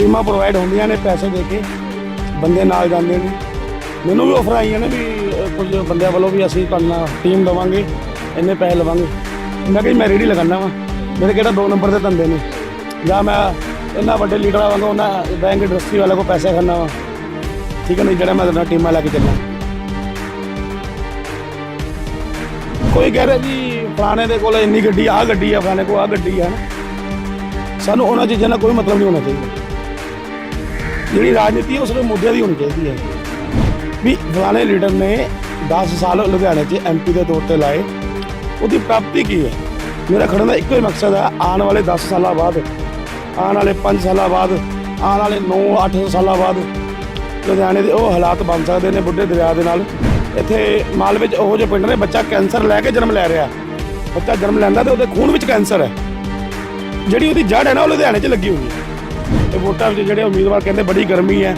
ਟੀਮਾਂ ਪ੍ਰੋਵਾਈਡ ਹੁੰਦੀਆਂ ਨੇ ਪੈਸੇ ਦੇ ਕੇ, ਬੰਦੇ ਨਾਲ ਜਾਂਦੇ ਨੇ। ਮੈਨੂੰ ਵੀ ਆਫਰ ਆਈਆਂ ਨੇ ਵੀ ਕੁਝ ਬੰਦਿਆਂ ਵੱਲੋਂ ਵੀ ਅਸੀਂ ਤੁਹਾਨੂੰ ਟੀਮ ਦੇਵਾਂਗੇ, ਇੰਨੇ ਪੈਸੇ ਲਵਾਂਗੇ। ਮੈਂ ਕਿਹਾ ਜੀ, ਮੈਂ ਰੇੜੀ ਲਗਾਉਣਾ ਵਾ। ਮੇਰੇ ਕਿਹੜਾ ਦੋ ਨੰਬਰ ਦੇ ਧੰਦੇ ਨੇ। ਜਾਂ ਮੈਂ ਇੰਨਾ ਵੱਡੇ ਲੀਡਰਾਂ ਆਵਾਂਗਾ ਉਹਨਾਂ ਬੈਂਕ ਇੰਡਸਟਰੀ ਵਾਲੇ ਕੋ ਪੈਸੇ ਖਾਣਾ ਵਾ। ਠੀਕ ਹੈ ਨਹੀਂ ਜਿਹੜਾ ਮੈਂ ਤੁਹਾਡਾ ਟੀਮਾਂ ਲੈ ਕੇ ਚੱਲਾਂ ਕੋਈ ਕਹਿ ਰਿਹਾ ਜੀ, ਫਲਾਣੇ ਦੇ ਕੋਲ ਇੰਨੀ ਗੱਡੀ ਆ ਗੱਡੀ ਆ, ਫਲਾਣੇ ਕੋਲ ਆ ਗੱਡੀ ਆ। ਨਾ ਸਾਨੂੰ ਉਹਨਾਂ ਚੀਜ਼ਾਂ ਨਾਲ ਕੋਈ ਮਤਲਬ ਨਹੀਂ ਹੋਣਾ ਚਾਹੀਦਾ। ਜਿਹੜੀ ਰਾਜਨੀਤੀ ਹੈ, ਉਸ ਦੇ ਮੁੱਦਿਆਂ ਦੀ ਹੋਣੀ ਚਾਹੀਦੀ ਹੈ। ਵੀ ਫਲਾਣੇ ਲੀਡਰ ਨੇ 10 ਸਾਲ ਲੁਧਿਆਣੇ 'ਚ ਐਮਪੀ ਦੇ ਤੌਰ ਤੇ ਲਾਏ। ਉਹਦੀ ਪ੍ਰਾਪਤੀ ਕੀ ਹੈ? ਮੇਰਾ ਖੜਨ ਦਾ ਇੱਕੋ ਹੀ ਮਕਸਦ ਹੈ, ਆਉਣ ਵਾਲੇ 10 ਸਾਲਾਂ ਬਾਅਦ, ਆਉਣ ਵਾਲੇ 5 ਸਾਲਾਂ ਬਾਅਦ, ਆਉਣ ਵਾਲੇ 9-8 ਸਾਲਾਂ ਬਾਅਦ ਲੁਧਿਆਣੇ ਦੇ ਉਹ ਹਾਲਾਤ ਬਣ ਸਕਦੇ ਨੇ ਬੁੱਢੇ ਦਰਿਆ ਦੇ ਨਾਲ। ਇੱਥੇ ਮਾਲ ਵਿੱਚ ਉਹ ਜਿਹੇ ਪਿੰਡ ਨੇ, ਬੱਚਾ ਕੈਂਸਰ ਲੈ ਕੇ ਜਨਮ ਲੈ ਰਿਹਾ। ਬੱਚਾ ਜਨਮ ਲੈਂਦਾ ਤੇ ਉਹਦੇ ਖੂਨ ਵਿੱਚ ਕੈਂਸਰ ਹੈ। ਜਿਹੜੀ ਉਹਦੀ ਜੜ ਹੈ ਨਾ, ਉਹ ਲੁਧਿਆਣੇ 'ਚ ਲੱਗੀ ਹੋਈ ਹੈ। ਤੇ ਵੋਟਾਂ ਵਿੱਚ ਜਿਹੜੇ ਉਮੀਦਵਾਰ ਕਹਿੰਦੇ ਬੜੀ ਗਰਮੀ ਹੈ,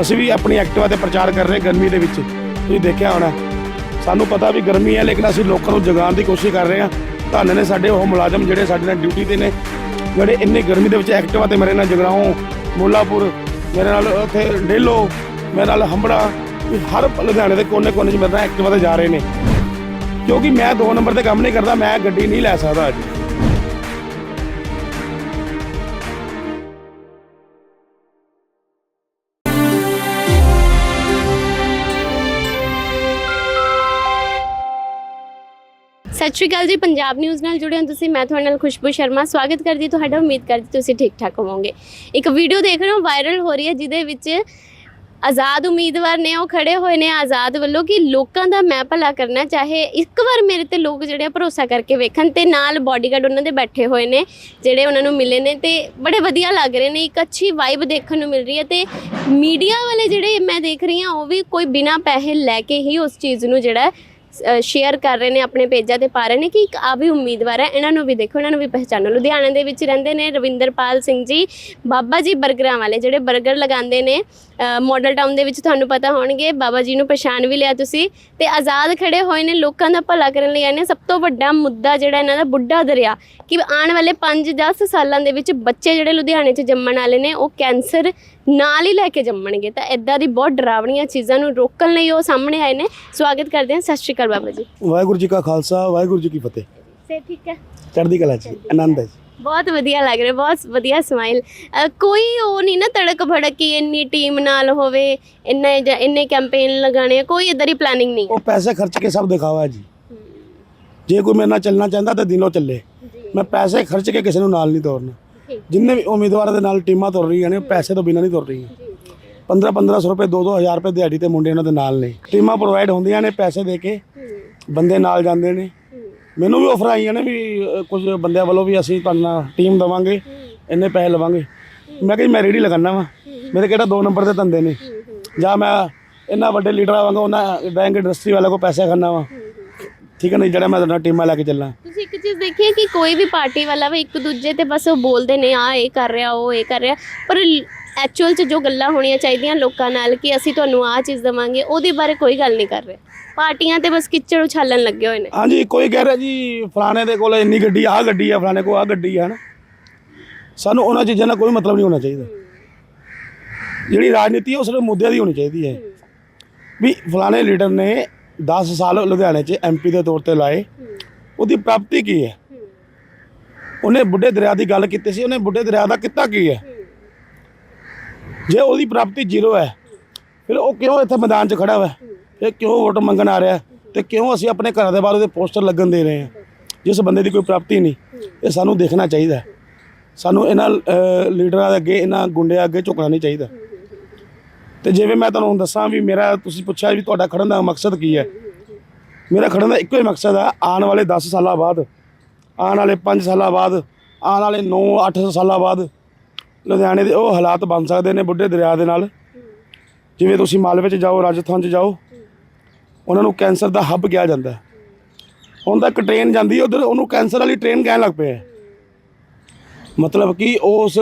ਅਸੀਂ ਵੀ ਆਪਣੀ ਐਕਟਿਵਾ ਤੇ ਪ੍ਰਚਾਰ ਕਰ ਰਹੇ ਗਰਮੀ ਦੇ ਵਿੱਚ। ਤੁਸੀਂ ਦੇਖਿਆ ਹੋਣਾ, ਸਾਨੂੰ ਪਤਾ ਵੀ ਗਰਮੀ ਹੈ, ਲੇਕਿਨ ਅਸੀਂ ਲੋਕਾਂ ਨੂੰ ਜਗਾਉਣ ਦੀ ਕੋਸ਼ਿਸ਼ ਕਰ ਰਹੇ ਹਾਂ। ਧੰਨ ਨੇ ਸਾਡੇ ਉਹ ਮੁਲਾਜ਼ਮ ਜਿਹੜੇ ਸਾਡੇ ਨਾਲ ਡਿਊਟੀ ਤੇ ਨੇ, ਜਿਹੜੇ ਇੰਨੇ ਗਰਮੀ ਦੇ ਵਿੱਚ ਐਕਟਿਵਾ ਤੇ ਮੇਰੇ ਨਾਲ ਜਗਰਾਉਂ, ਮੋਲਾਪੁਰ, ਮੇਰੇ ਨਾਲ ਉੱਥੇ ਡੇਲੋ, ਮੇਰੇ ਨਾਲ ਹੰਬੜਾ ਹਰ ਲੁਧਿਆਣੇ ਦੇ ਕੋਨੇ-ਕੋਨੇ 'ਚ ਮੇਰੇ ਨਾਲ ਐਕਟਿਵਾ ਤੇ ਜਾ ਰਹੇ ਨੇ। ਕਿਉਂਕਿ ਮੈਂ ਦੋ ਨੰਬਰ ਤੇ ਕੰਮ ਨਹੀਂ ਕਰਦਾ, ਮੈਂ ਗੱਡੀ ਨਹੀਂ ਲੈ ਸਕਦਾ ਅੱਜ। ਸਤਿ ਸ਼੍ਰੀ ਅਕਾਲ ਜੀ, ਪੰਜਾਬ ਨਿਊਜ਼ ਨਾਲ ਜੁੜੇ ਹੋ ਤੁਸੀਂ, ਮੈਂ ਤੁਹਾਡੇ ਨਾਲ ਖੁਸ਼ਬੂ ਸ਼ਰਮਾ। ਸਵਾਗਤ ਕਰਦੀ ਤੁਹਾਡਾ, ਉਮੀਦ ਕਰਦੀ ਤੁਸੀਂ ਠੀਕ ਠਾਕ ਹੋਵੋਗੇ। ਇੱਕ ਵੀਡੀਓ ਦੇਖ ਰਹੇ ਹੋ ਵਾਇਰਲ ਹੋ ਰਹੀ ਹੈ, ਜਿਹਦੇ ਵਿੱਚ ਆਜ਼ਾਦ ਉਮੀਦਵਾਰ ਨੇ, ਉਹ ਖੜੇ ਹੋਏ ਨੇ ਆਜ਼ਾਦ ਵੱਲੋਂ ਕਿ ਲੋਕਾਂ ਦਾ ਮੈਂ ਭਲਾ ਕਰਨਾ, ਚਾਹੇ ਇੱਕ ਵਾਰ ਮੇਰੇ ਤੇ ਲੋਕ ਜਿਹੜੇ ਆ ਭਰੋਸਾ ਕਰਕੇ ਵੇਖਣ ਤੇ ਨਾਲ ਬਾਡੀਗਾਰਡ ਉਹਨਾਂ ਦੇ ਬੈਠੇ ਹੋਏ ਨੇ, ਜਿਹੜੇ ਉਹਨਾਂ ਨੂੰ ਮਿਲੇ ਨੇ ਤੇ ਬੜੇ ਵਧੀਆ ਲੱਗ ਰਹੇ ਨੇ, ਇੱਕ ਅੱਛੀ ਵਾਈਬ ਦੇਖਣ ਨੂੰ ਮਿਲ ਰਹੀ ਹੈ ਤੇ ਮੀਡੀਆ ਵਾਲੇ ਜਿਹੜੇ ਮੈਂ ਦੇਖ ਰਹੀ ਹਾਂ, ਉਹ ਵੀ ਕੋਈ ਬਿਨਾ ਪੈਸੇ ਲੈ ਕੇ ਹੀ ਉਸ ਚੀਜ਼ ਨੂੰ ਜਿਹੜਾ ਸ਼ੇਅਰ ਕਰ ਰਹੇ ਨੇ ਆਪਣੇ ਪੇਜਾਂ ਤੇ ਪਾ ਰਹੇ ਨੇ ਕਿ ਇੱਕ ਆ ਵੀ ਉਮੀਦਵਾਰ ਹੈ, ਇਹਨਾਂ ਨੂੰ ਵੀ ਦੇਖੋ, ਇਹਨਾਂ ਨੂੰ ਵੀ ਪਹਿਚਾਨੋ ਲੁਧਿਆਣਾ ਦੇ ਵਿੱਚ ਰਹਿੰਦੇ ਨੇ ਰਵਿੰਦਰਪਾਲ ਸਿੰਘ ਜੀ, ਬਾਬਾ ਜੀ ਬਰਗਰਾਂ ਵਾਲੇ, ਜਿਹੜੇ ਬਰਗਰ ਲਗਾਉਂਦੇ ਨੇ ਮਾਡਲ ਟਾਊਨ ਦੇ ਵਿੱਚ ਤੁਹਾਨੂੰ ਪਤਾ ਹੋਣਗੇ, ਬਾਬਾ ਜੀ ਨੂੰ ਪਛਾਣ ਵੀ ਲਿਆ ਤੁਸੀਂ। ਤੇ ਆਜ਼ਾਦ ਖੜੇ ਹੋਏ ਨੇ ਲੋਕਾਂ ਦਾ ਭਲਾ ਕਰਨ ਲਈ ਆਏ ਨੇ। ਸਭ ਤੋਂ ਵੱਡਾ ਮੁੱਦਾ ਜਿਹੜਾ ਇਹਨਾਂ ਦਾ ਬੁੱਢਾ ਦਰਿਆ, ਕਿ ਆਉਣ ਵਾਲੇ 5-10 ਸਾਲਾਂ ਦੇ ਵਿੱਚ ਬੱਚੇ ਜਿਹੜੇ ਲੁਧਿਆਣੇ 'ਚ ਜੰਮਣ ਵਾਲੇ ਨੇ, ਉਹ ਕੈਂਸਰ ਨਾਲ ਹੀ ਲੈ ਕੇ ਜੰਮਣਗੇ। ਤਾਂ ਇਦਾਂ ਦੀ ਬਹੁਤ ਡਰਾਵਣੀਆਂ ਚੀਜ਼ਾਂ ਨੂੰ ਰੋਕਣ ਲਈ ਉਹ ਸਾਹਮਣੇ ਆਏ ਨੇ। ਸਵਾਗਤ ਕਰਦੇ ਹਾਂ। ਸਤਿ ਸ਼੍ਰੀ ਅਕਾਲ ਬਾਬਾ ਜੀ। ਵਾਹਿਗੁਰੂ ਜੀ ਕਾ ਖਾਲਸਾ ਵਾਹਿਗੁਰੂ ਜੀ ਕੀ ਫਤਿਹ। ਸੇ ਠੀਕ ਹੈ? ਚੜ੍ਹਦੀ ਕਲਾ ਜੀ ਆਨੰਦ ਹੈ ਜੀ। ਬਹੁਤ ਵਧੀਆ ਲੱਗ ਰਿਹਾ ਬਹੁਤ ਵਧੀਆ ਸਮਾਈਲ ਕੋਈ ਉਹ ਨਹੀਂ ਨਾ ਤੜਕ ਭੜਕ ਕਿ ਇੰਨੀ ਟੀਮ ਨਾਲ ਹੋਵੇ ਇੰਨੇ ਇੰਨੇ ਕੈਂਪੇਨ ਲਗਾਣੇ ਕੋਈ ਇਦਾਂ ਦੀ ਪਲੈਨਿੰਗ ਨਹੀਂ ਉਹ ਪੈਸੇ ਖਰਚ ਕੇ ਸਭ ਦਿਖਾਵਾ ਹੈ ਜੀ। ਜੇ ਕੋਈ ਮੇਰੇ ਨਾਲ ਚੱਲਣਾ ਚਾਹੁੰਦਾ ਤਾਂ ਦਿਲੋਂ ਚੱਲੇ। ਮੈਂ ਪੈਸੇ ਖਰਚ ਕੇ ਕਿਸੇ ਨੂੰ ਨਾਲ ਨਹੀਂ ਤੋਰਨਾ। ਜਿੰਨੇ ਵੀ ਉਮੀਦਵਾਰਾਂ ਦੇ ਨਾਲ ਟੀਮਾਂ ਤੁਰ ਰਹੀਆਂ ਨੇ ਉਹ ਪੈਸੇ ਤੋਂ ਬਿਨਾਂ ਨਹੀਂ ਤੁਰ ਰਹੀਆਂ। 15 1500 ਰੁਪਏ 2 2000 ਰੁਪਏ ਦਿਹਾੜੀ ਤੇ ਮੁੰਡੇ ਇਹਨਾਂ ਦੇ ਨਾਲ ਨੇ। ਟੀਮਾਂ ਪ੍ਰੋਵਾਈਡ ਹੁੰਦੀਆਂ ਨੇ ਪੈਸੇ ਦੇ ਕੇ ਬੰਦੇ ਨਾਲ ਜਾਂਦੇ ਨੇ। ਮੈਨੂੰ ਵੀ ਆਫਰ ਆਈਆਂ ਨੇ ਵੀ ਕੁਝ ਬੰਦਿਆਂ ਵੱਲੋਂ ਵੀ ਅਸੀਂ ਤੁਹਾਨੂੰ ਟੀਮ ਦੇਵਾਂਗੇ ਇੰਨੇ ਪੈਸੇ ਲਵਾਂਗੇ। ਮੈਂ ਕਿਹਾ ਜੀ ਮੈਂ ਰੇੜੀ ਲਗਾਉਣਾ ਵਾ। ਮੇਰੇ ਕਿਹੜਾ ਦੋ ਨੰਬਰ ਦੇ ਧੰਦੇ ਨੇ। ਜਾਂ ਮੈਂ ਇੰਨਾ ਵੱਡੇ ਲੀਡਰ ਆਵਾਂਗਾ ਉਹਨਾਂ ਬੈਂਕ ਇੰਡਸਟਰੀ ਵਾਲੇ ਕੋ ਪੈਸੇ ਖਾਣਾ ਵਾ। ਠੀਕ ਹੈ ਨਹੀਂ ਜਿਹੜਾ ਮੈਂ ਤੁਹਾਡਾ ਟੀਮਾਂ ਲੈ ਕੇ ਚੱਲਾਂ। ਤੁਸੀਂ ਇੱਕ ਕਿ ਕੋਈ ਵੀ ਪਾਰਟੀ ਵਾਲਾ ਵੀ ਇੱਕ ਦੂਜੇ ਤੇ ਬਸ ਉਹ ਬੋਲਦੇ ਨੇ ਆ ਇਹ ਕਰ ਰਿਹਾ, ਉਹ ਇਹ ਕਰ ਰਿਹਾ। ਪਰ ਐਕਚੁਅਲ 'ਚ ਜੋ ਗੱਲਾਂ ਹੋਣੀਆਂ ਚਾਹੀਦੀਆਂ ਲੋਕਾਂ ਨਾਲ ਕਿ ਅਸੀਂ ਤੁਹਾਨੂੰ ਆਹ ਚੀਜ਼ ਦੇਵਾਂਗੇ, ਉਹਦੇ ਬਾਰੇ ਕੋਈ ਗੱਲ ਨਹੀਂ ਕਰ ਰਹੇ। ਪਾਰਟੀਆਂ ਤੇ ਬਸ ਕਿੱਚੜ ਉਛਾਲਣ ਲੱਗੇ ਹੋਏ ਨੇ। ਹਾਂਜੀ, ਕੋਈ ਕਹਿ ਰਿਹਾ ਜੀ, ਫਲਾਣੇ ਦੇ ਕੋਲ ਇੰਨੀ ਗੱਡੀ ਆ ਗੱਡੀ ਆ, ਫਲਾਣੇ ਕੋਲ ਆ ਗੱਡੀ ਆ ਨਾ ਸਾਨੂੰ ਉਹਨਾਂ ਚੀਜ਼ਾਂ ਦਾ ਕੋਈ ਮਤਲਬ ਨਹੀਂ ਹੋਣਾ ਚਾਹੀਦਾ। ਜਿਹੜੀ ਰਾਜਨੀਤੀ ਹੈ ਉਸ ਦੇ ਮੁੱਦਿਆਂ ਦੀ ਹੋਣੀ ਚਾਹੀਦੀ ਹੈ। ਵੀ ਫਲਾਣੇ ਲੀਡਰ ਨੇ 10 ਸਾਲ ਲੁਧਿਆਣੇ 'ਚ ਐਮਪੀ ਦੇ ਤੌਰ ਤੇ ਲਾਏ, ਉਹਦੀ ਪ੍ਰਾਪਤੀ ਕੀ ਹੈ? ਉਹਨੇ ਬੁੱਢੇ ਦਰਿਆ ਦੀ ਗੱਲ ਕੀਤੀ ਸੀ, ਉਹਨੇ ਬੁੱਢੇ ਦਰਿਆ ਦਾ ਕਿੱਤਾ ਕੀ ਹੈ? ਜੇ ਉਹਦੀ ਪ੍ਰਾਪਤੀ ਜ਼ੀਰੋ ਹੈ, ਫਿਰ ਉਹ ਕਿਉਂ ਇੱਥੇ ਮੈਦਾਨ 'ਚ ਖੜਾ ਹੋਇਆ? ਫਿਰ ਕਿਉਂ ਵੋਟ ਮੰਗਣ ਆ ਰਿਹਾ? ਤੇ ਕਿਉਂ ਅਸੀਂ ਆਪਣੇ ਘਰਾਂ ਦੇ ਬਾਹਰ ਉਹਦੇ ਪੋਸਟਰ ਲੱਗਣ ਦੇ ਰਹੇ ਹਾਂ? ਜਿਸ ਬੰਦੇ ਦੀ ਕੋਈ ਪ੍ਰਾਪਤੀ ਨਹੀਂ, ਇਹ ਸਾਨੂੰ ਦੇਖਣਾ ਚਾਹੀਦਾ ਸਾਨੂੰ ਇਹਨਾਂ ਲੀਡਰਾਂ ਦੇ ਅੱਗੇ, ਇਹਨਾਂ ਗੁੰਡਿਆਂ ਅੱਗੇ ਝੁਕਣਾ ਨਹੀਂ ਚਾਹੀਦਾ। ਤੇ ਜਿਵੇਂ ਮੈਂ ਤੁਹਾਨੂੰ ਦੱਸਾਂ ਵੀ ਮੇਰਾ, ਤੁਸੀਂ ਪੁੱਛਿਆ ਵੀ ਤੁਹਾਡਾ ਖੜਨ ਦਾ ਮਕਸਦ ਕੀ ਹੈ? ਮੇਰਾ ਖੜਨ ਦਾ ਇੱਕੋ ਹੀ ਮਕਸਦ ਹੈ, ਆਉਣ ਵਾਲੇ 10 ਸਾਲਾਂ ਬਾਅਦ ਆਉਣ ਵਾਲੇ 5 ਸਾਲਾਂ ਬਾਅਦ, ਆਉਣ ਵਾਲੇ 9-8 ਸਾਲਾਂ ਬਾਅਦ ਲੁਧਿਆਣੇ ਦੇ ਉਹ ਹਾਲਾਤ ਬਣ ਸਕਦੇ ਨੇ ਬੁੱਢੇ ਦਰਿਆ ਦੇ ਨਾਲ ਜਿਵੇਂ ਤੁਸੀਂ ਮਾਲਵੇ 'ਚ ਜਾਓ, ਰਾਜਸਥਾਨ 'ਚ ਜਾਓ, ਉਹਨਾਂ ਨੂੰ ਕੈਂਸਰ ਦਾ ਹੱਬ ਕਿਹਾ ਜਾਂਦਾ ਹੈ। ਹੁਣ ਤਾਂ ਇੱਕ ਟ੍ਰੇਨ ਜਾਂਦੀ ਹੈ, ਉਧਰ ਉਹਨੂੰ ਕੈਂਸਰ ਵਾਲੀ ਟ੍ਰੇਨ ਕਹਿਣ ਲੱਗ ਪਏ ਹੈ। ਮਤਲਬ ਕਿ ਉਸ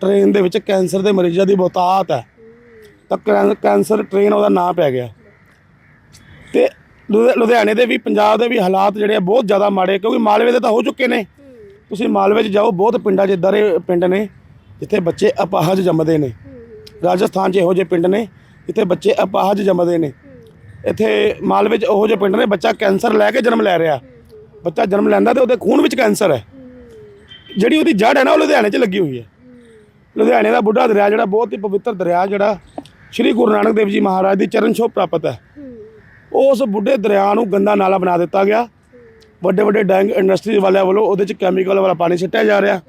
ਟ੍ਰੇਨ ਦੇ ਵਿੱਚ ਕੈਂਸਰ ਦੇ ਮਰੀਜ਼ਾਂ ਦੀ ਬਹੁਤਾਤ ਹੈ ਤਾਂ ਕੈਂ- ਕੈਂਸਰ ਟ੍ਰੇਨ ਉਹਦਾ ਨਾਂ ਪੈ ਗਿਆ ਤੇ ਲੁਧਿਆਣੇ ਦੇ ਵੀ, ਪੰਜਾਬ ਦੇ ਵੀ ਹਾਲਾਤ ਜਿਹੜੇ ਆ ਬਹੁਤ ਜ਼ਿਆਦਾ ਮਾੜੇ ਕਿਉਂਕਿ ਮਾਲਵੇ ਦੇ ਤਾਂ ਹੋ ਚੁੱਕੇ ਨੇ। ਤੁਸੀਂ ਮਾਲਵੇ 'ਚ ਜਾਓ, ਬਹੁਤ ਪਿੰਡਾਂ 'ਚ ਇੱਦਾਂ ਦੇ ਪਿੰਡ ਨੇ, ਜਿੱਥੇ ਬੱਚੇ ਅਪਾਹਜ ਜੰਮਦੇ ਨੇ। ਰਾਜਸਥਾਨ 'ਚ ਇਹੋ ਜਿਹੇ ਪਿੰਡ ਨੇ, ਜਿੱਥੇ ਬੱਚੇ ਅਪਾਹਜ ਜੰਮਦੇ ਨੇ। ਇੱਥੇ ਮਾਲਵੇ 'ਚ ਉਹੋ ਜਿਹੇ ਪਿੰਡ ਨੇ, ਬੱਚਾ ਕੈਂਸਰ ਲੈ ਕੇ ਜਨਮ ਲੈ ਰਿਹਾ। ਬੱਚਾ ਜਨਮ ਲੈਂਦਾ ਤੇ ਉਹਦੇ ਖੂਨ ਵਿੱਚ ਕੈਂਸਰ ਹੈ। ਜਿਹੜੀ ਉਹਦੀ ਜੜ ਹੈ ਨਾ, ਉਹ ਲੁਧਿਆਣੇ 'ਚ ਲੱਗੀ ਹੋਈ ਹੈ। ਲੁਧਿਆਣੇ ਦਾ ਬੁੱਢਾ ਦਰਿਆ ਜਿਹੜਾ, ਬਹੁਤ ਹੀ ਪਵਿੱਤਰ ਦਰਿਆ ਜਿਹੜਾ, ਸ੍ਰੀ ਗੁਰੂ ਨਾਨਕ ਦੇਵ ਜੀ ਮਹਾਰਾਜ ਦੀ ਚਰਨ ਛੋਹ ਪ੍ਰਾਪਤ ਹੈ। ਉਸ ਬੁੱਢੇ ਦਰਿਆ ਨੂੰ ਗੰਦਾ ਨਾਲਾ ਬਣਾ ਦਿੱਤਾ ਗਿਆ। ਵੱਡੇ ਵੱਡੇ ਡੈਂਗ ਇੰਡਸਟਰੀ ਵਾਲਿਆਂ ਵੱਲੋਂ ਉਹਦੇ 'ਚ ਕੈਮੀਕਲ ਵਾਲਾ ਪਾਣੀ ਸਿੱਟਿਆ ਜਾ ਰਿਹਾ।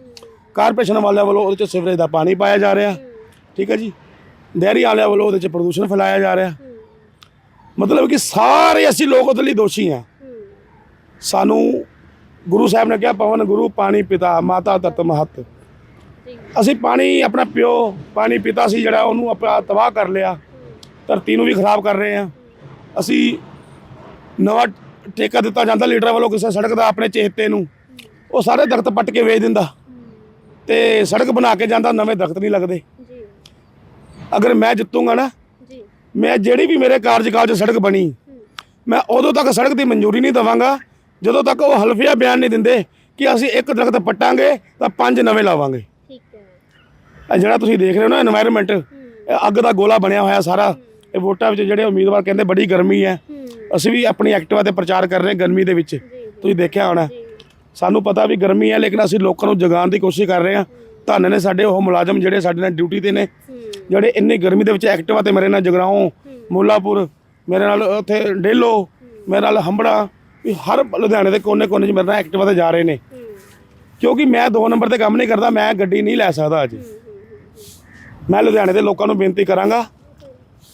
ਕਾਰਪੋਰੇਸ਼ਨ ਵਾਲਿਆਂ ਵੱਲੋਂ ਉਹਦੇ 'ਚ ਸਿਵਰੇਜ ਦਾ ਪਾਣੀ ਪਾਇਆ ਜਾ ਰਿਹਾ। ਠੀਕ ਹੈ ਜੀ? ਡੈਰੀ ਵਾਲਿਆਂ ਵੱਲੋਂ ਉਹਦੇ 'ਚ ਪ੍ਰਦੂਸ਼ਣ ਫੈਲਾਇਆ ਜਾ ਰਿਹਾ। ਮਤਲਬ ਕਿ ਸਾਰੇ ਅਸੀਂ ਲੋਕ ਉਹਦੇ ਲਈ ਦੋਸ਼ੀ ਹਾਂ। ਸਾਨੂੰ ਗੁਰੂ ਸਾਹਿਬ ਨੇ ਕਿਹਾ, ਪਵਨ ਗੁਰੂ, ਪਾਣੀ ਪਿਤਾ, ਮਾਤਾ ਤਤ ਮਹਤ। ਅਸੀਂ ਪਾਣੀ, ਆਪਣਾ ਪਿਓ, ਪਾਣੀ ਪਿਤਾ ਸੀ ਜਿਹੜਾ, ਉਹਨੂੰ ਆਪਾਂ ਤਬਾਹ ਕਰ ਲਿਆ। ਧਰਤੀ ਨੂੰ ਵੀ ਖਰਾਬ ਕਰ ਰਹੇ ਹਾਂ। ਅਸੀਂ ਨਵਾਂ ਠੇਕਾ ਦਿੱਤਾ ਜਾਂਦਾ ਲੀਡਰਾਂ ਵੱਲੋਂ ਕਿਸੇ ਸੜਕ ਦਾ ਆਪਣੇ ਚੇਤੇ ਨੂੰ ਉਹ ਸਾਰੇ ਦਰਖਤ ਪੱਟ ਕੇ ਵੇਚ ਦਿੰਦਾ ਤੇ ਸੜਕ ਬਣਾ ਕੇ ਜਾਂਦਾ ਨਵੇਂ ਦਰਖਤ ਨਹੀਂ ਲੱਗਦੇ। ਜੀ। ਅਗਰ ਮੈਂ ਜਿੱਤੂਗਾ ਨਾ ਜੀ। ਮੈਂ ਜਿਹੜੀ ਵੀ ਮੇਰੇ ਕਾਰਜਕਾਲ 'ਚ ਸੜਕ ਬਣੀ ਮੈਂ ਉਦੋਂ ਤੱਕ ਸੜਕ ਦੀ ਮਨਜ਼ੂਰੀ ਨਹੀਂ ਦਵਾਂਗਾ ਜਦੋਂ ਤੱਕ ਉਹ ਹਲਫੀਆ ਬਿਆਨ ਨਹੀਂ ਦਿੰਦੇ ਕਿ ਅਸੀਂ ਇੱਕ ਦਰਖਤ ਪੱਟਾਂਗੇ ਤਾਂ ਪੰਜ ਨਵੇਂ ਲਾਵਾਂਗੇ। ਠੀਕ ਹੈ। ਜਿਹੜਾ ਤੁਸੀਂ ਦੇਖ ਰਹੇ ਹੋ ਨਾ এনवायरमेंट ਅੱਗ ਦਾ ਗੋਲਾ ਬਣਿਆ ਹੋਇਆ ਸਾਰਾ। ਇਹ ਵੋਟਾਂ ਵਿੱਚ ਜਿਹੜੇ ਉਮੀਦਵਾਰ ਕਹਿੰਦੇ ਬੜੀ ਗਰਮੀ ਹੈ। ਅਸੀਂ ਵੀ ਆਪਣੀ ਐਕਟਿਵਾ ਤੇ ਪ੍ਰਚਾਰ ਕਰ ਰਹੇ ਗਰਮੀ ਦੇ ਵਿੱਚ। ਤੁਸੀਂ ਦੇਖਿਆ ਹੋਣਾ। ਸਾਨੂੰ ਪਤਾ ਵੀ ਗਰਮੀ ਹੈ ਲੇਕਿਨ ਅਸੀਂ ਲੋਕਾਂ ਨੂੰ ਜਗਾਉਣ ਦੀ ਕੋਸ਼ਿਸ਼ ਕਰ ਰਹੇ ਹਾਂ। ਧੰਨ ਨੇ ਸਾਡੇ ਉਹ ਮੁਲਾਜ਼ਮ ਜਿਹੜੇ ਸਾਡੇ ਨਾਲ ਡਿਊਟੀ ਤੇ ਨੇ ਜਿਹੜੇ ਇੰਨੀ ਗਰਮੀ ਦੇ ਵਿੱਚ ਐਕਟਿਵਾ ਤੇ ਮੇਰੇ ਨਾਲ ਜਗਰਾਉਂ ਮੁੱਲਾਪੁਰ ਮੇਰੇ ਨਾਲ ਉੱਥੇ ਡੇਲੋ ਮੇਰੇ ਨਾਲ ਹੰਬੜਾ ਵੀ ਹਰ ਲੁਧਿਆਣੇ ਦੇ ਕੋਨੇ-ਕੋਨੇ 'ਚ ਮੇਰੇ ਨਾਲ ਐਕਟਿਵਾ ਤੇ ਜਾ ਰਹੇ ਨੇ। ਕਿਉਂਕਿ ਮੈਂ ਦੋ ਨੰਬਰ ਤੇ ਕੰਮ ਨਹੀਂ ਕਰਦਾ ਮੈਂ ਗੱਡੀ ਨਹੀਂ ਲੈ ਸਕਦਾ ਅੱਜ। ਮੈਂ ਲੁਧਿਆਣੇ ਦੇ ਲੋਕਾਂ ਨੂੰ ਬੇਨਤੀ ਕਰਾਂਗਾ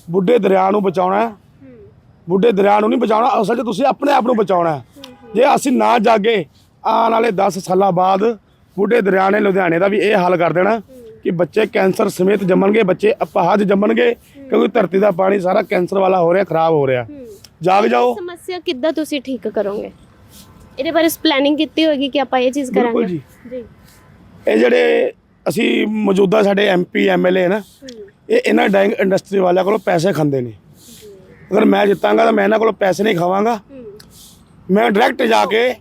ਬੁੱਢੇ ਦਰਿਆ ਨੂੰ ਬਚਾਉਣਾ ਹੈ। ਬੁੱਢੇ ਦਰਿਆ ਨੂੰ ਨਹੀਂ ਬਚਾਉਣਾ ਅਸਲ 'ਚ ਤੁਸੀਂ ਆਪਣੇ ਆਪ ਨੂੰ ਬਚਾਉਣਾ ਹੈ। ਜੇ ਅਸੀਂ ਨਾ ਜਾਗੇ ਆਉਣ ਵਾਲੇ 10 ਸਾਲਾਂ ਬਾਅਦ ਬੁੱਢੇ ਦਰਿਆ ਨੇ ਲੁਧਿਆਣੇ ਦਾ ਵੀ ਇਹ ਹਾਲ ਕਰ ਦੇਣਾ ਕਿ ਬੱਚੇ ਕੈਂਸਰ ਸਮੇਤ ਜੰਮਣਗੇ ਬੱਚੇ ਅਪਾਹਜ ਜੰਮਣਗੇ ਕਿਉਂਕਿ ਧਰਤੀ ਦਾ ਪਾਣੀ ਸਾਰਾ ਕੈਂਸਰ ਵਾਲਾ ਹੋ ਰਿਹਾ ਖਰਾਬ ਹੋ ਰਿਹਾ। ਜਾਗ ਜਾਓ। ਸਮੱਸਿਆ ਕਿੱਦਾਂ ਤੁਸੀਂ ਠੀਕ ਕਰੋਗੇ? ਇਹਦੇ ਬਾਰੇ ਪਲੈਨਿੰਗ ਕੀਤੀ ਹੋਏਗੀ ਕਿ ਆਪਾਂ ਇਹ ਚੀਜ਼ ਕਰਾਂਗੇ? ਜੀ। ਇਹ ਜਿਹੜੇ ਅਸੀਂ ਮੌਜੂਦਾ ਸਾਡੇ ਐਮਪੀ ਐਮਐਲਏ ਨਾ ਹੂੰ ਇਹ ਇਹਨਾਂ ਡਾਈਂਗ ਇੰਡਸਟਰੀ ਵਾਲਿਆਂ ਕੋਲੋਂ ਪੈਸੇ ਖਾਂਦੇ ਨੇ। ਅਗਰ ਮੈਂ ਜਿੱਤਾਂਗਾ ਤਾਂ ਮੈਂ ਇਹਨਾਂ ਕੋਲੋਂ ਪੈਸੇ ਨਹੀਂ ਖਾਵਾਂਗਾ। ਮੈਂ ਡਾਇਰੈਕਟ ਜਾ ਕੇ,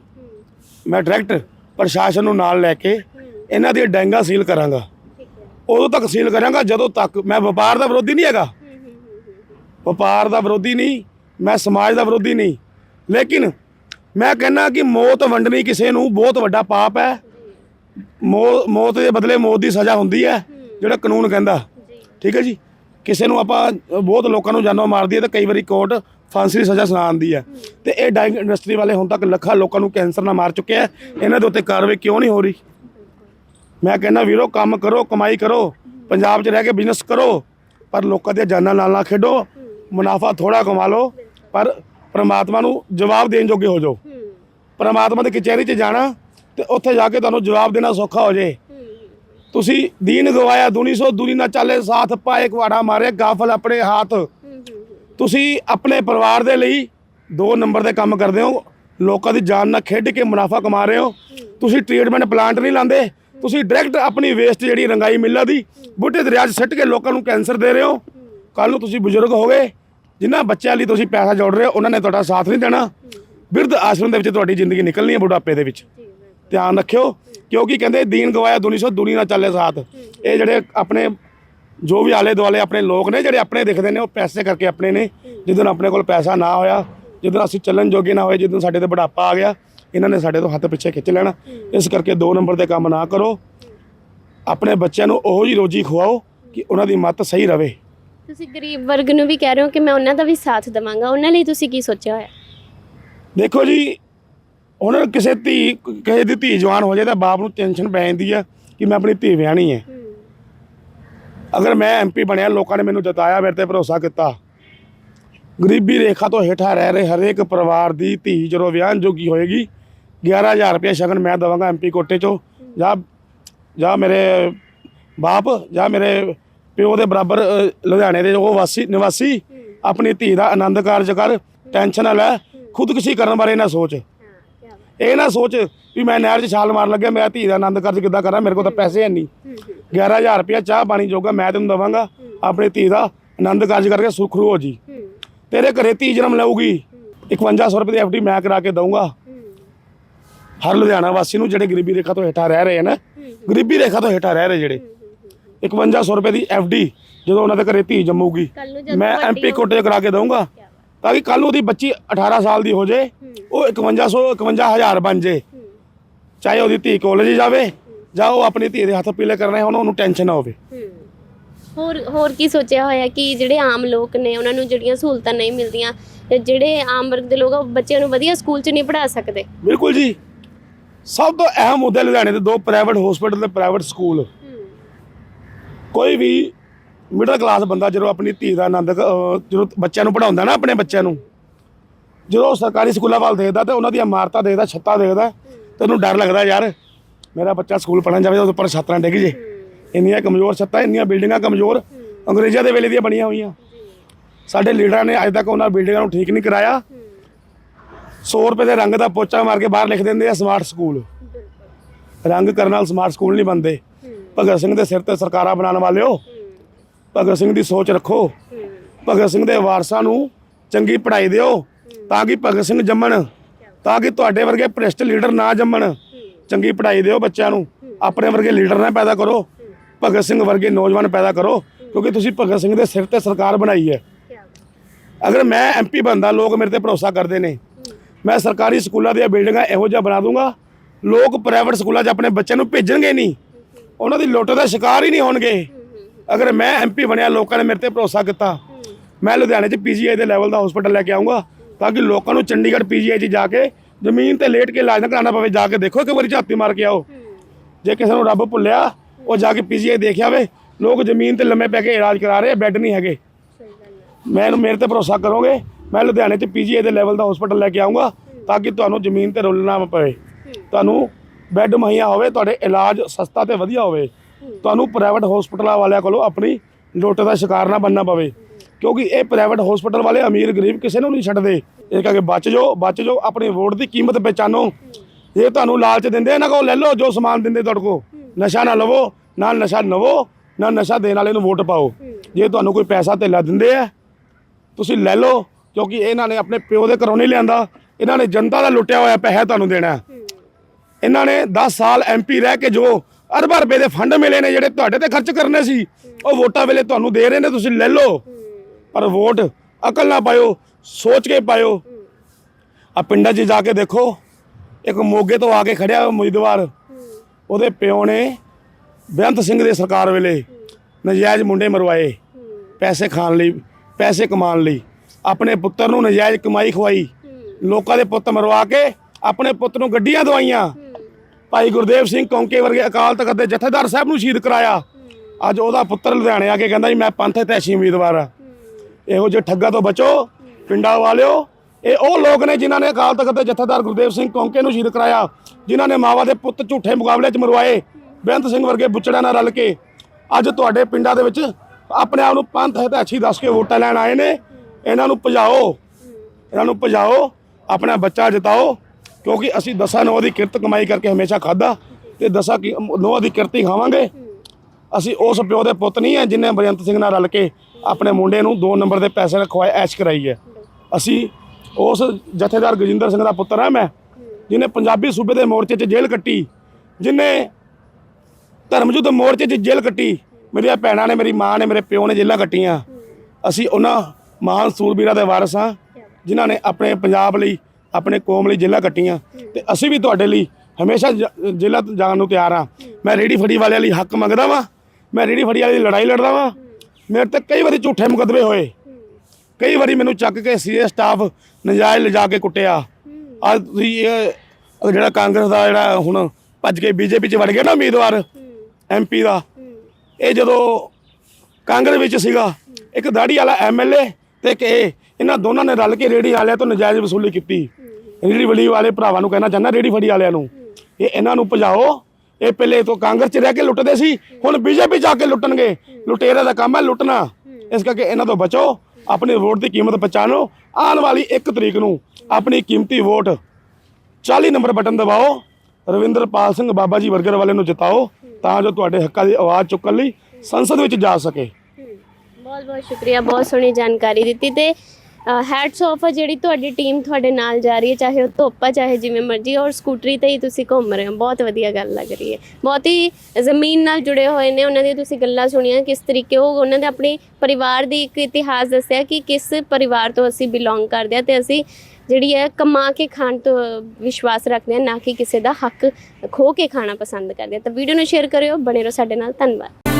ਮੈਂ ਡਾਇਰੈਕਟ ਪ੍ਰਸ਼ਾਸਨ ਨੂੰ ਨਾਲ ਲੈ ਕੇ ਇਹਨਾਂ ਦੀਆਂ ਡੈਂਗਾ ਸੀਲ ਕਰਾਂਗਾ। ਉਦੋਂ ਤੱਕ ਸੀਲ ਕਰਾਂਗਾ ਜਦੋਂ ਤੱਕ ਮੈਂ ਵਪਾਰ ਦਾ ਵਿਰੋਧੀ ਨਹੀਂ ਹੈਗਾ। ਵਪਾਰ ਦਾ ਵਿਰੋਧੀ ਨਹੀਂ, ਮੈਂ ਸਮਾਜ ਦਾ ਵਿਰੋਧੀ ਨਹੀਂ। ਲੇਕਿਨ ਮੈਂ ਕਹਿੰਨਾ ਕਿ ਮੌਤ ਵੰਡਣੀ ਕਿਸੇ ਨੂੰ ਬਹੁਤ ਵੱਡਾ ਪਾਪ ਹੈ। ਮੌਤ ਦੇ ਬਦਲੇ ਮੌਤ ਦੀ ਸਜ਼ਾ ਹੁੰਦੀ ਹੈ ਜਿਹੜਾ ਕਾਨੂੰਨ ਕਹਿੰਦਾ। ਠੀਕ ਹੈ ਜੀ? ਕਿਸੇ ਨੂੰ ਆਪਾਂ ਬਹੁਤ ਲੋਕਾਂ ਨੂੰ ਜਾਨੋਂ ਮਾਰਦੀ ਹੈ ਤੇ ਕਈ ਵਾਰੀ ਕੋਰਟ ਫਾਂਸੀ ਦੀ ਸਜ਼ਾ ਸੁਣਾਉਂਦੀ ਹੈ। ਤੇ ਇਹ ਡਾਈਂਗ ਇੰਡਸਟਰੀ ਵਾਲੇ ਹੁਣ ਤੱਕ ਲੱਖਾਂ ਲੋਕਾਂ ਨੂੰ ਕੈਂਸਰ ਨਾਲ ਮਾਰ ਚੁੱਕੇ ਆ ਇਹਨਾਂ ਦੇ ਉੱਤੇ ਕਾਰਵਾਈ ਕਿਉਂ ਨਹੀਂ ਹੋ ਰਹੀ? ਮੈਂ ਕਹਿੰਦਾ ਵੀਰੋ ਕੰਮ ਕਰੋ ਕਮਾਈ ਕਰੋ। ਪੰਜਾਬ 'ਚ ਰਹਿ ਕੇ ਬਿਜ਼ਨਸ ਕਰੋ। ਪਰ ਲੋਕਾਂ ਦੀਆਂ ਜਾਨਾਂ ਨਾਲ ਨਾ ਖੇਡੋ। ਮੁਨਾਫਾ ਥੋੜਾ ਕਮਾ ਲਓ। ਪਰ ਪ੍ਰਮਾਤਮਾ ਨੂੰ ਜਵਾਬ ਦੇਣ ਜੋਗੇ ਹੋ ਜਾਓ। ਪ੍ਰਮਾਤਮਾ ਦੀ ਕਚਹਿਰੀ 'ਚ ਜਾਣਾ ਤੇ ਉੱਥੇ ਜਾ ਕੇ ਤੁਹਾਨੂੰ ਜਵਾਬ ਦੇਣਾ ਸੌਖਾ ਹੋ ਜੇ। ਤੁਸੀਂ ਦੀਨ ਗਵਾਇਆ ਦੁਨੀ ਸੋ ਦੂਰੀ ਨਾ ਚਾਲੇ, ਸਾਥ ਪਾਏ ਕੁਆੜਾ ਮਾਰੇ, ਗਾਫਲ ਆਪਣੇ ਹੱਥ। ਤੁਸੀਂ ਆਪਣੇ ਪਰਿਵਾਰ ਦੇ ਲਈ ਦੋ ਨੰਬਰ ਦੇ ਕੰਮ ਕਰਦੇ ਹੋ। ਲੋਕਾਂ ਦੀ ਜਾਨ ਨਾਲ ਖੇਡ ਕੇ ਮੁਨਾਫਾ ਕਮਾ ਰਹੇ ਹੋ। ਤੁਸੀਂ ਟ੍ਰੀਟਮੈਂਟ ਪਲਾਂਟ ਨਹੀਂ ਲਾਉਂਦੇ। ਤੁਸੀਂ ਡਾਇਰੈਕਟ ਆਪਣੀ ਵੇਸਟ ਜਿਹੜੀ ਰੰਗਾਈ ਮਿੱਲਾਂ ਦੀ ਬੁੱਢੇ ਦਰਿਆ 'ਚ ਸਿੱਟ ਕੇ ਲੋਕਾਂ ਨੂੰ ਕੈਂਸਰ ਦੇ ਰਹੇ ਹੋ। ਕੱਲ ਨੂੰ ਤੁਸੀਂ ਬਜ਼ੁਰਗ ਹੋਗੇ ਜਿਨ੍ਹਾਂ ਬੱਚਿਆਂ ਲਈ ਤੁਸੀਂ ਪੈਸਾ ਜੋੜ ਰਹੇ ਹੋ, ਉਹਨਾਂ ਨੇ ਤੁਹਾਡਾ ਸਾਥ ਨਹੀਂ ਦੇਣਾ। ਬਿਰਧ ਆਸ਼ਰਮ ਦੇ ਵਿੱਚ ਤੁਹਾਡੀ ਜ਼ਿੰਦਗੀ ਨਿਕਲਣੀ ਹੈ ਬੁਢਾਪੇ ਦੇ ਵਿੱਚ। ਧਿਆਨ ਰੱਖਿਓ ਕਿਉਂਕਿ ਕਹਿੰਦੇ ਦੀਨ ਗਵਾਇਆ ਦੁਨੀ ਸੋ ਦੁਨੀ ਨਾ ਚੱਲੇ ਸਾਥ। ਇਹ ਜਿਹੜੇ ਆਪਣੇ ਜੋ ਵੀ ਆਲੇ ਦੁਆਲੇ ਆਪਣੇ ਲੋਕ ਨੇ ਜਿਹੜੇ ਆਪਣੇ ਦਿਖਦੇ ਨੇ ਉਹ ਪੈਸੇ ਕਰਕੇ ਆਪਣੇ ਨੇ ਜਦੋਂ ਆਪਣੇ ਕੋਲ ਪੈਸਾ ਨਾ ਹੋਇਆ ਜਦੋਂ ਅਸੀਂ ਚੱਲਣ ਜੋਗੇ ਨਾ ਹੋਏ ਜਦੋਂ ਸਾਡੇ ਤੇ ਬੁਢਾਪਾ ਆ ਗਿਆ ਇਹਨਾਂ ਨੇ ਸਾਡੇ ਤੋਂ ਹੱਥ ਪਿੱਛੇ ਖਿੱਚ ਲੈਣਾ। ਇਸ ਕਰਕੇ ਦੋ ਨੰਬਰ ਦੇ ਕੰਮ ਨਾ ਕਰੋ। ਆਪਣੇ ਬੱਚਿਆਂ ਨੂੰ ਉਹੋ ਜੀ ਰੋਜੀ ਖਵਾਓ ਕਿ ਉਹਨਾਂ ਦੀ ਮੱਤ ਸਹੀ ਰਵੇ। ਤੁਸੀਂ ਗਰੀਬ ਵਰਗ ਨੂੰ ਵੀ ਕਹਿ ਰਹੇ ਹੋ ਕਿ ਮੈਂ ਉਹਨਾਂ ਦਾ ਵੀ ਸਾਥ ਦੇਵਾਂਗਾ। ਉਹਨਾਂ ਲਈ ਤੁਸੀਂ ਕੀ ਸੋਚਿਆ ਹੋਇਆ? ਦੇਖੋ ਜੀ ਹੁਣ ਕਿਸੇ ਧੀ ਕਿਸੇ ਦੀ ਧੀ ਜਵਾਨ ਹੋ ਜਾਏ ਤਾਂ ਬਾਪ ਨੂੰ ਟੈਨਸ਼ਨ ਪੈ ਜਾਂਦੀ ਆ ਕਿ ਮੈਂ ਆਪਣੀ ਧੀ ਵਿਆਹਣੀ ਹੈ। ਅਗਰ ਮੈਂ ਐਮਪੀ ਬਣਿਆ ਲੋਕਾਂ ਨੇ ਮੈਨੂੰ ਜਿਤਾਇਆ ਮੇਰੇ ਤੇ ਭਰੋਸਾ ਕੀਤਾ। ਗਰੀਬੀ ਰੇਖਾ ਤੋਂ ਹੇਠਾਂ ਰਹਿ ਰਹੇ ਹਰੇਕ ਪਰਿਵਾਰ ਦੀ ਧੀ ਜਦੋਂ ਵਿਆਹ ਜੋਗੀ ਹੋਏਗੀ 11000 ਰੁਪਏ ਸ਼ਗਨ ਮੈਂ ਦਵਾਂਗਾ ਐਮਪੀ ਕੋਟੇ ਚੋਂ। ਜਾਂ ਜਾਂ ਮੇਰੇ ਬਾਪ ਜਾਂ ਮੇਰੇ ਪਿਓ ਦੇ ਬਰਾਬਰ ਲੁਧਿਆਣੇ ਦੇ ਉਹ ਵਾਸੀ ਨਿਵਾਸੀ ਆਪਣੀ ਧੀ ਦਾ ਆਨੰਦ ਕਾਰਜ ਕਰ ਟੈਨਸ਼ਨ ਨਾ ਲੈ ਖੁਦਕੁਸ਼ੀ ਕਰਨ ਬਾਰੇ ਨਾ ਸੋਚ। ਇਹ ਨਾ ਸੋਚ ਵੀ ਮੈਂ ਨਹਿਰ 'ਚ ਛਾਲ ਮਾਰਨ ਲੱਗਿਆ ਮੇਰਾ ਧੀ ਦਾ ਆਨੰਦ ਕਾਰਜ ਕਿੱਦਾਂ ਕਰਾਂ ਮੇਰੇ ਕੋਲ ਤਾਂ ਪੈਸੇ ਹੈ ਨਹੀਂ। ਹੂੰ ਹੂੰ। 11000 ਰੁਪਇਆ ਚਾਹ ਪਾਣੀ ਜੋਗਾ ਮੈਂ ਤੈਨੂੰ ਦਵਾਂਗਾ ਆਪਣੀ ਧੀ ਦਾ ਆਨੰਦ ਕਾਰਜ ਕਰਕੇ ਸੁਖਰੂ ਹੋ ਜੀ। ਤੇਰੇ ਘਰੇ ਧੀ ਜਨਮ ਲਊਗੀ 5100 ਰੁਪਏ ਦੀ ਐਫਡੀ ਮੈਂ ਕਰਾ ਕੇ ਦਊਂਗਾ। ਹਰ ਲੁਧਿਆਣਾ ਵਾਸੀ ਨੂੰ ਜਿਹੜੇ ਗਰੀਬੀ ਰੇਖਾ ਤੋਂ ਹੇਠਾਂ ਰਹਿ ਰਹੇ ਹਨ ਗਰੀਬੀ ਰੇਖਾ ਤੋਂ ਹੇਠਾਂ ਰਹਿ ਰਹੇ ਜਿਹੜੇ 5100 ਰੁਪਏ ਦੀ ਡੀ ਜਦੋਂ ਉਹਨਾਂ ਦੇ ਘਰੇ ਧੀ ਜੰਮੂਗੀ ਮੈਂ ਐਮਪੀ ਕੋਟੇ ਕਰਾ ਕੇ ਦਊਂਗਾ। ਤਾਂ ਕਿ ਕੱਲ ਉਹਦੀ ਬੱਚੀ 18 ਸਾਲ ਦੀ ਹੋ ਜੇ ਉਹ 5100 51000 ਬਣ ਜੇ। ਚਾਹੇ ਉਹਦੀ ਧੀ ਕਾਲਜ ਜਾਵੇ ਜਾਂ ਉਹ ਆਪਣੀ ਧੀ ਦੇ ਹੱਥ ਪੀਲੇ ਕਰਨੇ ਹੁਣ ਉਹਨੂੰ ਟੈਨਸ਼ਨ ਨਾ ਹੋਵੇ। ਹੋਰ ਹੋਰ ਕੀ ਸੋਚਿਆ ਹੋਇਆ ਕਿ ਜਿਹੜੇ ਆਮ ਲੋਕ ਨੇ ਉਹਨਾਂ ਨੂੰ ਜਿਹੜੀਆਂ ਸਹੂਲਤਾਂ ਨਹੀਂ ਮਿਲਦੀਆਂ ਤੇ ਜਿਹੜੇ ਆਮ ਵਰਗ ਦੇ ਲੋਕ ਆ, ਉਹ ਬੱਚਿਆਂ ਨੂੰ ਵਧੀਆ ਸਕੂਲ 'ਚ ਨਹੀਂ ਪੜ੍ਹਾ ਸਕਦੇ? ਬਿਲਕੁਲ ਜੀ। ਸਭ ਤੋਂ ਅਹਿਮ ਮੁੱਦਾ ਲੁਧਿਆਣੇ ਦੇ ਦੋ ਪ੍ਰਾਈਵੇਟ ਹਸਪੀਟਲ ਤੇ ਪ੍ਰਾਈਵੇਟ ਸਕੂਲ ਕੋਈ ਵੀ ਮਿਡਲ ਕਲਾਸ ਬੰਦਾ ਜਦੋਂ ਆਪਣੀ ਧੀ ਦਾ ਆਨੰਦ ਅਹ, ਜਦੋਂ ਬੱਚਿਆਂ ਨੂੰ ਪੜਾਉਂਦਾ ਨਾ ਆਪਣੇ ਬੱਚਿਆਂ ਨੂੰ ਜਦੋਂ ਉਹ ਸਰਕਾਰੀ ਸਕੂਲਾਂ ਵੱਲ ਦੇਖਦਾ ਤੇ ਉਹਨਾਂ ਦੀਆਂ ਇਮਾਰਤਾਂ ਦੇਖਦਾ ਛੱਤਾਂ ਦੇਖਦਾ ਤੇ ਉਹਨੂੰ ਡਰ ਲੱਗਦਾ ਯਾਰ ਮੇਰਾ ਬੱਚਾ ਸਕੂਲ ਪੜਨ ਜਾਵੇ ਉਹਦੇ ਉੱਪਰ ਛੱਤਾਂ ਡਿੱਗ ਜੇ। ਇੰਨੀਆਂ ਕਮਜ਼ੋਰ ਛੱਤਾਂ ਇੰਨੀਆਂ ਬਿਲਡਿੰਗਾਂ ਕਮਜ਼ੋਰ ਅੰਗਰੇਜ਼ਾਂ ਦੇ ਵੇਲੇ ਦੀਆਂ ਬਣੀਆਂ ਹੋਈਆਂ। ਸਾਡੇ ਲੀਡਰਾਂ ਨੇ ਅੱਜ ਤੱਕ ਉਹਨਾਂ ਬਿਲਡਿੰਗਾਂ ਨੂੰ ਠੀਕ ਨਹੀਂ ਕਰਾਇਆ। 100 ਰੁਪਏ ਦੇ ਰੰਗ ਦਾ ਪੋਚਾ ਮਾਰ ਕੇ ਬਾਹਰ ਲਿਖ ਦਿੰਦੇ ਆ ਸਮਾਰਟ ਸਕੂਲ ਰੰਗ ਕਰਨ ਨਾਲ ਸਮਾਰਟ ਸਕੂਲ ਨਹੀਂ ਬਣਦੇ। ਭਗਤ ਸਿੰਘ ਦੇ ਸਿਰ ਤੇ ਸਰਕਾਰਾਂ ਬਣਾਉਣ ਵਾਲਿਓ ਭਗਤ ਸਿੰਘ ਦੀ ਸੋਚ ਰੱਖੋ। ਭਗਤ ਸਿੰਘ ਦੇ ਵਾਰਸਾਂ ਨੂੰ ਚੰਗੀ ਪੜ੍ਹਾਈ ਦਿਓ ਤਾਂ ਕਿ ਭਗਤ ਸਿੰਘ ਜੰਮਣ, ਤਾਂ ਕਿ ਤੁਹਾਡੇ ਵਰਗੇ ਭ੍ਰਿਸ਼ਟ ਲੀਡਰ ਨਾ ਜੰਮਣ। ਚੰਗੀ ਪੜ੍ਹਾਈ ਦਿਓ ਬੱਚਿਆਂ ਨੂੰ, ਆਪਣੇ ਵਰਗੇ ਲੀਡਰ ਨਾ ਪੈਦਾ ਕਰੋ। ਭਗਤ ਸਿੰਘ ਵਰਗੇ ਨੌਜਵਾਨ ਪੈਦਾ ਕਰੋ, ਕਿਉਂਕਿ ਤੁਸੀਂ ਭਗਤ ਸਿੰਘ ਦੇ ਸਿਰ ਤੇ ਸਰਕਾਰ ਬਣਾਈ ਹੈ। ਅਗਰ ਮੈਂ ਐਮਪੀ ਬੰਦਾ ਲੋਕ ਮੇਰੇ ਤੇ ਭਰੋਸਾ ਕਰਦੇ ਨੇ। ਮੈਂ ਸਰਕਾਰੀ ਸਕੂਲਾਂ ਦੀਆਂ ਬਿਲਡਿੰਗਾਂ ਇਹੋ ਜਿਹਾ ਬਣਾ ਦੂੰਗਾ। ਲੋਕ ਪ੍ਰਾਈਵੇਟ ਸਕੂਲਾਂ 'ਚ ਆਪਣੇ ਬੱਚਿਆਂ ਨੂੰ ਭੇਜਣਗੇ ਨਹੀਂ। ਉਹਨਾਂ ਦੀ ਲੁੱਟ ਦਾ ਸ਼ਿਕਾਰ ਹੀ ਨਹੀਂ ਹੋਣਗੇ। ਅਗਰ ਮੈਂ ਐਮਪੀ ਬਣਿਆ ਲੋਕਾਂ ਨੇ ਮੇਰੇ ਤੇ ਭਰੋਸਾ ਕੀਤਾ। ਮੈਂ ਲੁਧਿਆਣੇ 'ਚ ਪੀਜੀਆਈ ਦੇ ਲੈਵਲ ਦਾ ਹਸਪੀਟਲ ਲੈ ਕੇ ਆਉਂਗਾ ਤਾਂ ਕਿ ਲੋਕਾਂ ਨੂੰ ਚੰਡੀਗੜ੍ਹ ਪੀਜੀਆਈ 'ਚ ਜਾ ਕੇ ਜ਼ਮੀਨ ਤੇ ਲੇਟ ਕੇ ਇਲਾਜ ਨਾ ਕਰਾਉਣਾ ਪਵੇ ਜਾ ਕੇ ਦੇਖੋ ਇੱਕ ਵਾਰੀ ਝਾਤੀ ਮਾਰ ਕੇ ਆਓ। ਜੇ ਕਿਸੇ ਨੂੰ ਰੱਬ ਭੁੱਲਿਆ ਉਹ ਜਾ ਕੇ ਪੀਜੀਆਈ ਦੇਖ ਆਵੇ। ਲੋਕ ਜ਼ਮੀਨ ਤੇ ਲੰਮੇ ਪੈ ਕੇ ਇਲਾਜ ਕਰਾ ਰਹੇ ਬੈੱਡ ਨਹੀਂ ਹੈਗੇ। ਮੈਨੂੰ ਮੇਰੇ ਤੇ ਭਰੋਸਾ ਕਰੋਗੇ ਮੈਂ ਲੁਧਿਆਣੇ 'ਚ ਪੀਜੀਆਈ ਦੇ ਲੈਵਲ ਦਾ ਹਸਪੀਟਲ ਲੈ ਕੇ ਆਉਂਗਾ ਤਾਂ ਕਿ ਤੁਹਾਨੂੰ ਜ਼ਮੀਨ ਤੇ ਰੁਲਣਾ ਨਾ ਪਵੇ। ਤੁਹਾਨੂੰ ਬੈੱਡ ਮੁਹੱਈਆ ਹੋਵੇ ਤੁਹਾਡੇ ਇਲਾਜ ਸਸਤਾ ਤੇ ਵਧੀਆ ਹੋਵੇ। ਤੁਹਾਨੂੰ ਪ੍ਰਾਈਵੇਟ ਹਸਪਤਾਲਾਂ ਵਾਲਿਆਂ ਕੋਲੋਂ ਆਪਣੀ ਲੁੱਟ ਦਾ ਸ਼ਿਕਾਰ ਨਾ ਬਣਨਾ ਪਵੇ। ਕਿਉਂਕਿ ਇਹ ਪ੍ਰਾਈਵੇਟ ਹਸਪਤਾਲ ਵਾਲੇ ਅਮੀਰ ਗਰੀਬ ਕਿਸੇ ਨੂੰ ਨਹੀਂ ਛੱਡਦੇ। ਇਹ ਕਰਕੇ ਬਚ ਜਾਓ ਬਚ ਜਾਓ, ਆਪਣੀ ਵੋਟ ਦੀ ਕੀਮਤ ਪਛਾਣੋ ਜੇ ਤੁਹਾਨੂੰ ਲਾਲਚ ਦਿੰਦੇ ਆ, ਨਾ ਕੋ ਲੈ ਲਓ ਜੋ ਸਮਾਨ ਦਿੰਦੇ ਤੁਹਾਡੇ ਕੋ ਨਸ਼ਾ ਨਾ ਲਵੋ, ਨਾ ਨਸ਼ਾ ਨਵੋ, ਨਾ ਨਸ਼ਾ ਦੇਣ ਵਾਲੇ ਨੂੰ ਵੋਟ ਪਾਓ। ਜੇ ਤੁਹਾਨੂੰ ਕੋਈ ਪੈਸਾ ਧੇਲਾ ਦਿੰਦੇ ਆ, ਤੁਸੀਂ ਲੈ ਲਓ, ਕਿਉਂਕਿ ਇਹਨਾਂ ਨੇ ਆਪਣੇ ਪਿਓ ਦੇ ਘਰੋਂ ਨਹੀਂ ਲਿਆਂਦਾ। ਇਹਨਾਂ ਨੇ ਜਨਤਾ ਦਾ ਲੁੱਟਿਆ ਹੋਇਆ ਪੈਸਾ ਤੁਹਾਨੂੰ ਦੇਣਾ। ਇਹਨਾਂ ਨੇ 10 ਸਾਲ ਐਮਪੀ ਰਹਿ ਕੇ ਜੋ ਅਰਬਾਂ ਰੁਪਏ ਦੇ ਫੰਡ ਮਿਲੇ ਨੇ ਜਿਹੜੇ ਤੁਹਾਡੇ ਤੇ ਖਰਚ ਕਰਨੇ ਸੀ। ਉਹ ਵੋਟਾਂ ਵੇਲੇ ਤੁਹਾਨੂੰ ਦੇ ਰਹੇ ਨੇ, ਤੁਸੀਂ ਲੈ ਲਓ। ਪਰ ਵੋਟ ਅਕਲ ਨਾ ਪਾਇਓ, ਸੋਚ ਕੇ ਪਾਇਓ। ਆ ਪਿੰਡਾਂ 'ਚ ਜਾ ਕੇ ਦੇਖੋ, ਇੱਕ ਮੋਗੇ ਤੋਂ ਆ ਕੇ ਖੜਿਆ ਉਮੀਦਵਾਰ। ਉਹਦੇ ਪਿਓ ਨੇ ਬੇਅੰਤ ਸਿੰਘ ਦੇ ਸਰਕਾਰ ਵੇਲੇ ਨਜਾਇਜ਼ ਮੁੰਡੇ ਮਰਵਾਏ, ਪੈਸੇ ਖਾਣ ਲਈ, ਪੈਸੇ ਕਮਾਉਣ ਲਈ। ਆਪਣੇ ਪੁੱਤਰ ਨੂੰ ਨਜਾਇਜ਼ ਕਮਾਈ ਖਵਾਈ। ਲੋਕਾਂ ਦੇ ਪੁੱਤ ਮਰਵਾ ਕੇ ਆਪਣੇ ਪੁੱਤ ਨੂੰ ਗੱਡੀਆਂ ਦਵਾਈਆਂ। ਭਾਈ ਗੁਰਦੇਵ ਸਿੰਘ ਕੌਂਕੇ ਵਰਗੇ ਅਕਾਲ ਤਖਤ ਦੇ ਜਥੇਦਾਰ ਸਾਹਿਬ ਨੂੰ ਸ਼ਹੀਦ ਕਰਾਇਆ। ਅੱਜ ਉਹਦਾ ਪੁੱਤਰ ਲੁਧਿਆਣੇ ਆ ਕੇ ਕਹਿੰਦਾ ਜੀ, ਮੈਂ ਪੰਥ ਇਤਿਹਾਸ਼ੀ ਉਮੀਦਵਾਰ ਆ। ਇਹੋ ਜਿਹੇ ਠੱਗਾ ਤੋਂ ਬਚੋ, ਪਿੰਡਾਂ ਵਾਲਿਓ। ਇਹ ਉਹ ਲੋਕ ਨੇ ਜਿਨ੍ਹਾਂ ਨੇ ਅਕਾਲ ਤਖਤ ਦੇ ਜਥੇਦਾਰ ਗੁਰਦੇਵ ਸਿੰਘ ਕੌਂਕੇ ਨੂੰ ਸ਼ਹੀਦ ਕਰਾਇਆ, ਜਿਨ੍ਹਾਂ ਨੇ ਮਾਵਾ ਦੇ ਪੁੱਤ ਝੂਠੇ ਮੁਕਾਬਲੇ 'ਚ ਮਰਵਾਏ, ਬੇਅੰਤ ਸਿੰਘ ਵਰਗੇ ਬੁੱਚੜਾਂ ਨਾਲ ਰਲ ਕੇ। ਅੱਜ ਤੁਹਾਡੇ ਪਿੰਡਾਂ ਦੇ ਵਿੱਚ ਆਪਣੇ ਆਪ ਨੂੰ ਪੰਥ ਹਿਤੈਸ਼ੀ ਦੱਸ ਕੇ ਵੋਟਾਂ ਲੈਣ ਆਏ ਨੇ। ਇਹਨਾਂ ਨੂੰ ਭਜਾਓ, ਇਹਨਾਂ ਨੂੰ ਭਜਾਓ, ਆਪਣਾ ਬੱਚਾ ਜਿਤਾਓ। ਕਿਉਂਕਿ ਅਸੀਂ ਦਸਾਂ ਨੌ ਦੀ ਕਿਰਤ ਕਮਾਈ ਕਰਕੇ ਹਮੇਸ਼ਾ ਖਾਦਾ ਤੇ ਦਸਾਂ ਕੀ ਨੌ ਦੀ ਕਿਰਤ ਹੀ ਖਾਵਾਂਗੇ। ਅਸੀਂ ਉਸ ਪਿਓ ਦੇ ਪੁੱਤ ਨਹੀਂ ਹੈ ਜਿਨੇ ਬਰਜੰਤ ਸਿੰਘ ਨਾਲ ਰਲ ਕੇ ਆਪਣੇ ਮੁੰਡੇ ਨੂੰ 2 ਨੰਬਰ ਦੇ ਪੈਸੇ ਰਖਵਾਏ ਐਸ਼ ਕਰਾਈ ਹੈ। ਅਸੀਂ ਉਸ ਜਥੇਦਾਰ ਗਜਿੰਦਰ ਸਿੰਘ ਦਾ ਪੁੱਤਰ ਹਾਂ ਮੈਂ, ਜਿਨੇ ਪੰਜਾਬੀ ਸੂਬੇ ਦੇ ਮੋਰਚੇ 'ਚ ਜੇਲ੍ਹ ਕੱਟੀ, ਜਿਨੇ ਧਰਮਯੁੱਧ ਮੋਰਚੇ 'ਚ ਜੇਲ੍ਹ ਕੱਟੀ, ਮੇਰੀਆਂ ਭੈਣਾਂ ਨੇ, ਮੇਰੀ ਮਾਂ ਨੇ, ਮੇਰੇ ਪਿਓ ਨੇ ਜੇਲ੍ਹਾਂ ਕੱਟੀਆਂ। ਅਸੀਂ ਉਹਨਾਂ ਮਹਾਨ ਸੂਰਬੀਰਾਂ ਦੇ ਵਾਰਸ ਹਾਂ, ਜਿਨ੍ਹਾਂ ਨੇ ਆਪਣੇ ਪੰਜਾਬ ਲਈ ਆਪਣੇ ਕੌਮ ਲਈ ਜੇਲ੍ਹਾਂ ਕੱਟੀਆਂ ਤੇ ਅਸੀਂ ਵੀ ਤੁਹਾਡੇ ਲਈ ਹਮੇਸ਼ਾ ਜ- ਜਾਣ ਨੂੰ ਤਿਆਰ ਹਾਂ। ਮੈਂ ਰੇੜੀ ਫੜੀ ਵਾਲਿਆਂ ਲਈ ਹੱਕ ਮੰਗਦਾ ਵਾਂ, ਮੈਂ ਰੇੜੀ ਫੜੀ ਵਾਲਿਆਂ ਵਾਲੀ ਲੜਾਈ ਲੜਦਾ ਵਾਂ। ਮੇਰੇ ਤੇ ਕਈ ਵਾਰੀ ਝੂਠੇ ਮੁਕੱਦਮੇ ਹੋਏ। ਕਈ ਵਾਰੀ ਮੈਨੂੰ ਚੱਕ ਕੇ ਸੀਏ ਸਟਾਫ ਨਜਾਇਜ਼ ਲਿਜਾ ਕੇ ਕੁੱਟਿਆ। ਅੱਜ ਤੁਸੀਂ ਇਹ ਜਿਹੜਾ ਕਾਂਗਰਸ ਦਾ ਜਿਹੜਾ ਹੁਣ ਭੱਜ ਕੇ ਬੀਜੇਪੀ ਚ ਵੜ ਗਿਆ ਨਾ ਉਮੀਦਵਾਰ ਐਮਪੀ ਦਾ, ਇਹ ਜਦੋਂ ਕਾਂਗਰਸ ਵਿੱਚ ਸੀਗਾ, ਇੱਕ ਦਾੜੀ ਵਾਲਾ ਐਮਐਲਏ ਤੇ ਇੱਕ ਇਹਨਾਂ ਦੋਨਾਂ ਨੇ ਰਲ ਕੇ ਰੇੜੀ ਵਾਲਿਆਂ ਤੋਂ ਨਜਾਇਜ਼ ਵਸੂਲੀ ਕੀਤੀ। ਰੇੜੀ ਫੜੀ ਵਾਲੇ ਭਰਾਵਾਂ ਨੂੰ ਕਹਿਣਾ ਚਾਹੁੰਦਾ ਰੇੜੀ ਫੜੀ ਵਾਲਿਆਂ ਨੂੰ। ਇਹ ਇਹਨਾਂ ਨੂੰ ਭਜਾਓ। ਇਹ ਪਹਿਲੇ ਤੋਂ ਕਾਂਗਰਸ ਚ ਰਹਿ ਕੇ ਲੁੱਟਦੇ ਸੀ, ਹੁਣ ਬੀਜੇਪੀ ਜਾ ਕੇ ਲੁੱਟਣਗੇ। ਲੁਟੇਰੇ ਦਾ ਕੰਮ ਹੈ ਲੁੱਟਣਾ। ਇਸ ਕਰਕੇ ਇਹਨਾਂ ਤੋਂ ਬਚੋ, ਆਪਣੀ ਵੋਟ ਦੀ ਕੀਮਤ ਪਛਾਣੋ। ਆਉਣ ਵਾਲੀ 1 ਤਰੀਕ ਨੂੰ ਆਪਣੀ ਕੀਮਤੀ ਵੋਟ 40 ਨੰਬਰ ਬਟਨ ਦਬਾਓ। ਰਵਿੰਦਰਪਾਲ ਸਿੰਘ ਬਾਬਾ ਜੀ ਵਰਗਰ ਵਾਲੇ ਨੂੰ ਜਿਤਾਓ, ਤਾਂ ਜੋ ਤੁਹਾਡੇ ਹੱਕਾਂ ਦੀ ਆਵਾਜ਼ ਚੁੱਕਣ ਲਈ ਸੰਸਦ ਵਿੱਚ ਜਾ ਸਕੇ। ਬਹੁਤ ਬਹੁਤ ਸ਼ੁਕਰੀਆ, ਬਹੁਤ ਸੋਹਣੀ ਜਾਣਕਾਰੀ ਦਿੱਤੀ ਤੇ ਹੈਡਸ ਆਫ ਆ ਜਿਹੜੀ ਤੁਹਾਡੀ ਟੀਮ ਤੁਹਾਡੇ ਨਾਲ ਜਾ ਰਹੀ ਹੈ, ਚਾਹੇ ਉਹ ਧੁੱਪ ਆ, ਚਾਹੇ ਜਿਵੇਂ ਮਰਜ਼ੀ, ਔਰ ਸਕੂਟਰੀ ਤੇ ਹੀ ਤੁਸੀਂ ਘੁੰਮ ਰਹੇ ਹੋ। ਬਹੁਤ ਵਧੀਆ ਗੱਲ ਲੱਗ ਰਹੀ ਹੈ। ਬਹੁਤ ਹੀ ਜ਼ਮੀਨ ਨਾਲ ਜੁੜੇ ਹੋਏ ਨੇ, ਉਹਨਾਂ ਦੀਆਂ ਤੁਸੀਂ ਗੱਲਾਂ ਸੁਣੀਆਂ, ਕਿਸ ਤਰੀਕੇ ਉਹ, ਉਹਨਾਂ ਦੇ ਆਪਣੇ ਪਰਿਵਾਰ ਦੀ ਇੱਕ ਇਤਿਹਾਸ ਦੱਸਿਆ ਕਿ ਕਿਸ ਪਰਿਵਾਰ ਤੋਂ ਅਸੀਂ ਬਿਲੋਂਗ ਕਰਦੇ ਆ ਤੇ ਅਸੀਂ ਜਿਹੜੀ ਹੈ ਕਮਾ ਕੇ ਖਾਣ ਤੋਂ ਵਿਸ਼ਵਾਸ ਰੱਖਦੇ ਆ, ਨਾ ਕਿ ਕਿਸੇ ਦਾ ਹੱਕ ਖੋ ਕੇ ਖਾਣਾ ਪਸੰਦ ਕਰਦੇ ਆ। ਤਾਂ ਵੀਡੀਓ ਨੂੰ ਸ਼ੇਅਰ ਕਰਿਓ, ਬਣੇ ਰਹੋ ਸਾਡੇ ਨਾਲ। ਧੰਨਵਾਦ।